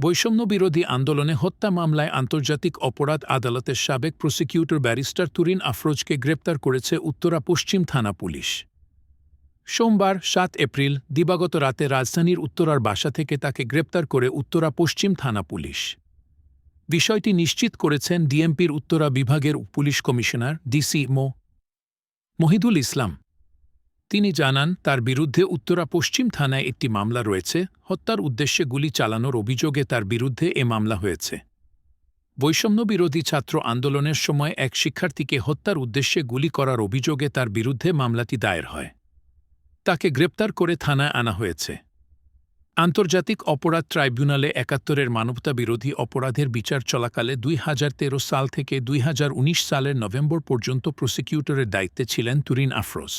বৈষম্য বিরোধী আন্দোলনে হত্যা মামলায় আন্তর্জাতিক অপরাধ আদালতের সাবেক প্রসিকিউটর ব্যারিস্টার তুরিন আফরোজকে গ্রেপ্তার করেছে উত্তরা পশ্চিম থানা পুলিশ। সোমবার সাত এপ্রিল দিবাগত রাতে রাজধানীর উত্তরার বাসা থেকে তাকে গ্রেপ্তার করে উত্তরা পশ্চিম থানা পুলিশ। বিষয়টি নিশ্চিত করেছেন ডিএমপির উত্তরা বিভাগের police commissioner DC Md Mohidul Islam. তিনি জানান, তার বিরুদ্ধে উত্তরা পশ্চিম থানায় একটি মামলা রয়েছে। হত্যার উদ্দেশ্যে গুলি চালানোর অভিযোগে তার বিরুদ্ধে এ মামলা হয়েছে। বৈষম্য বিরোধী ছাত্র আন্দোলনের সময় এক শিক্ষার্থীকে হত্যার উদ্দেশ্যে গুলি করার অভিযোগে তার বিরুদ্ধে মামলাটি দায়ের হয়। তাকে গ্রেপ্তার করে থানায় আনা হয়েছে। আন্তর্জাতিক অপরাধ ট্রাইব্যুনালে একাত্তরের মানবতাবিরোধী অপরাধের বিচার চলাকালে দুই হাজার তেরো সাল থেকে দুই হাজার উনিশ সালের নভেম্বর পর্যন্ত প্রসিকিউটরের দায়িত্বে ছিলেন তুরিন আফরোজ।